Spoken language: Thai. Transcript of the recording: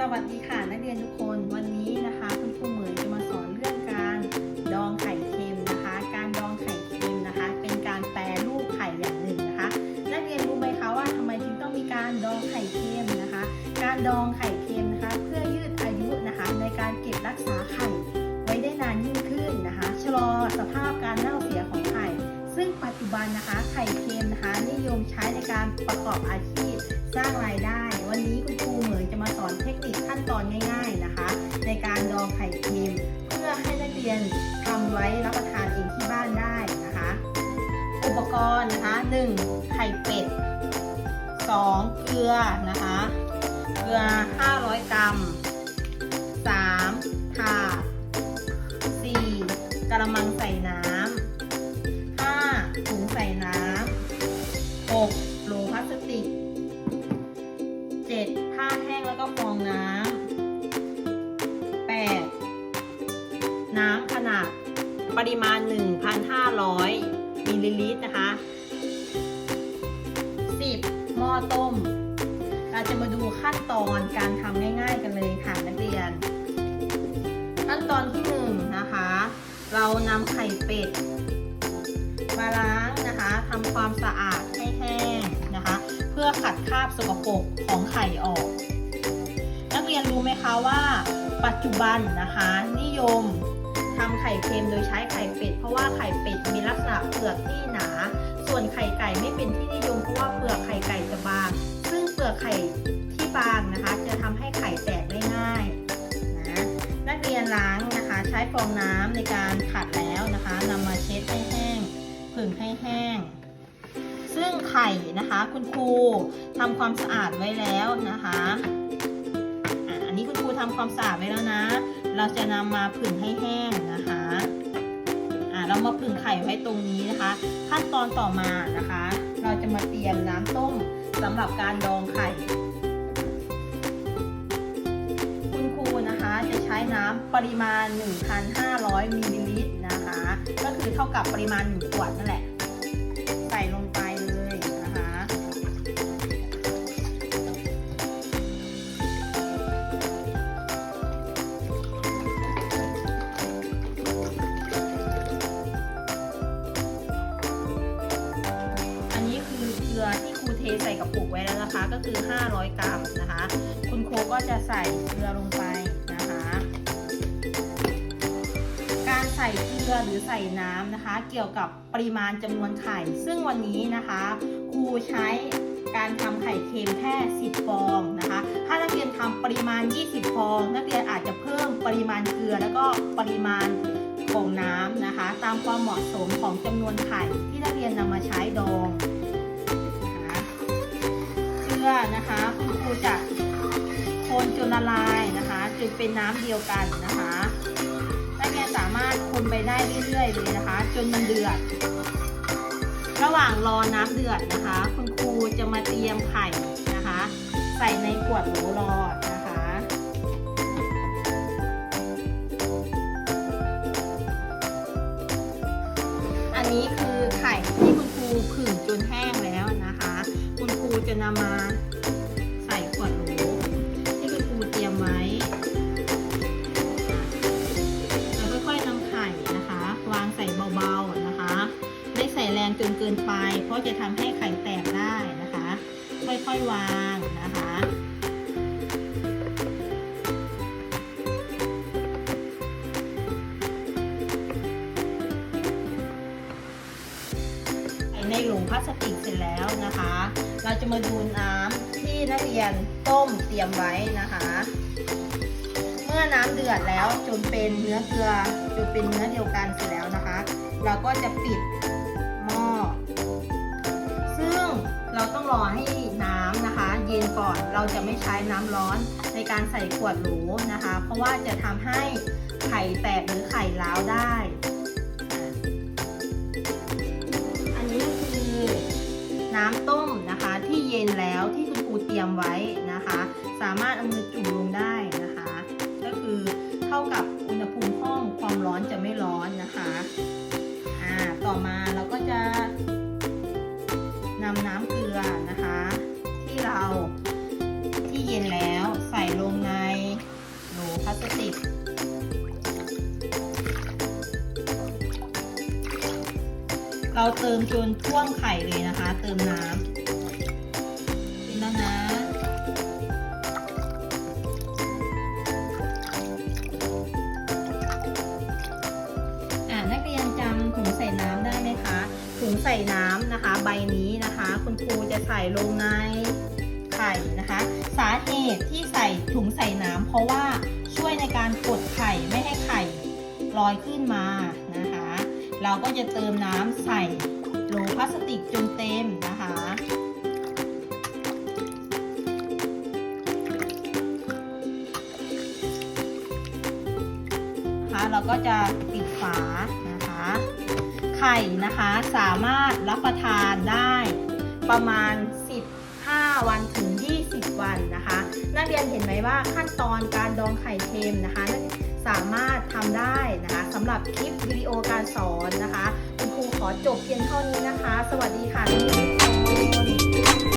สวัสดีค่ะนักเรียนทุกคนวันนี้นะคะ คุณครูเหมยจะมาสอนเรื่องการดองไข่เค็มนะคะ การดองไข่เค็มนะคะ เป็นการแปรรูปไข่อย่างหนึ่งนะคะนักเรียนรู้ไหมคะว่าทำไมจึงต้องมีการดองไข่เค็มนะคะ การดองไข่เค็มนะคะ เพื่อยืดอายุนะคะ ในการเก็บรักษาไข่ไว้ได้นานยิ่งขึ้นนะคะ ชะลอสภาพการเน่าเสียของไข่ ซึ่งปัจจุบันนะคะไข่เค็มนะคะ นิยมใช้ในการประกอบอาชีพสร้างรายได้ วันนี้คุณครูเหมย อนเทคนิคขั้นตอนง่าย ๆนะคะ ในการดองไข่เค็มเพื่อให้นักเรียนทำไว้รับประทานเองที่บ้านได้นะคะ อุปกรณ์นะคะ 1. ไข่เป็ด 2. เกลือนะคะ เกลือ 500 กรัม 3. ถาด 4. กระมังใส่น้ำ ริมาณ 1,500มิลลิลิตรนะคะ 10. หม้อต้ม เราจะมาดูขั้นตอนการทำง่ายๆกันเลยค่ะนักเรียน ขั้นตอนที่1นะคะ เรานำไข่เป็ดมาล้างนะคะทำความสะอาดให้แห้งนะคะ เพื่อขัดคราบสกปรกของไข่ออก นักเรียนรู้ไหมคะว่า ปัจจุบันนะคะ นิยม ทำไข่เค็มโดยใช้ไข่เป็ด เพราะว่าไข่เป็ดมีลักษณะเปลือกที่หนา ส่วนไข่ไก่ไม่เป็นที่นิยมเพราะว่าเปลือกไข่ไก่จะบาง ซึ่งเปลือกไข่ที่บางนะคะ จะทำให้ไข่แตกได้ง่ายนะนักเรียนล้างนะคะ ใช้ฟองน้ำในการขัดแล้วนะคะนำมาเช็ดให้แห้งผึ่งให้แห้ง ซึ่งไข่นะคะคุณครูทำความสะอาดไว้แล้วนะคะ นนี้คุณครูทำความสะอาดไว้แล้วนะ เราจะนำมาผึ่งให้แห้งนะคะอะเรามาผึ่งไข่ไว้ตรงนี้นะคะ ขั้นตอนต่อมานะคะ เราจะมาเตรียมน้ำต้มสำหรับการดองไข่ คุณครูนะคะจะใช้น้ำปริมาณ 1,500มิลลิลิตรนะคะ ก็คือเท่ากับปริมาณ1ขวดนั่นแหละ ใส่ลง ก็คือ 500 กรัมนะคะ คุณครูก็จะใส่เกลือลงไปนะคะ การใส่เกลือหรือใส่น้ำนะคะ เกี่ยวกับปริมาณจำนวนไข่ ซึ่งวันนี้นะคะครูใช้การทำไข่เค็มแค่ 10 ฟองนะคะ ถ้านักเรียนทำปริมาณ 20 ฟอง นักเรียนอาจจะเพิ่มปริมาณเกลือแล้วก็ปริมาณของน้ำนะคะ ตามความเหมาะสมของจำนวนไข่ที่นักเรียนนำมาใช้ดองือนะคะคุณครูจะคนจนละลายนะคะจนเป็นน้ำเดียวกันนะคะนักเรียนสามารถคนไปได้เรื่อยๆเลยนะคะ จนมันเดือด ระหว่างรอน้ำเดือดนะคะ คุณครูจะมาเตรียมไข่นะคะ ใส่ในขวดโหลรอ จะนำมาใส่ขวดโหลที่คุณครูเตรียมไว้ เราค่อยๆนำไข่นะคะ วางใส่เบาๆนะคะ ไม่ใส่แรงจนเกินไป เพราะจะทำให้ไข่แตกได้นะคะ ค่อยๆวางนะคะในหลุมพลาสติกเสร็จแล้วนะคะ เราจะมาดูน้ำที่นักเรียนต้มเตรียมไว้นะคะ เมื่อน้ำเดือดแล้วจนเป็นเนื้อเกลือจนเป็นเนื้อเดียวกันเสร็จแล้วนะคะ เราก็จะปิดหม้อ ซึ่งเราต้องรอให้น้ำนะคะ เย็นก่อนเราจะไม่ใช้น้ำร้อนในการใส่ขวดโหลนะคะ เพราะว่าจะทำให้ไข่แตกหรือไข่ร้าวได้อันนี้คือน้ำต้ม สติก เราเติมจนท่วงไข่เลยนะคะ เติมน้ำกินแล้วนะนักเรียนจำถุงใส่น้ำได้ไหมคะ ถุงใส่น้ำนะคะ ใบนี้นะคะ คุณครูจะใส่ลงในไข่นะคะ สาเหตุที่ใส่ถุงใส่น้ำเพราะว่า ช่วยในการกดไข่ไม่ให้ไข่ลอยขึ้นมานะคะ เราก็จะเติมน้ำใส่โหลพลาสติกจนเต็มนะคะนะคะเราก็จะปิดฝานะคะ ไข่นะคะสามารถรับประทานได้ประมาณ 5 วันถึง 20 วันนะคะ นักเรียนเห็นไหมว่าขั้นตอนการดองไข่เค็มนะคะ สามารถทำได้นะคะสำหรับคลิปวิดีโอการสอนนะคะ คุณครูขอจบเพียงเท่านี้นะคะ สวัสดีค่ะ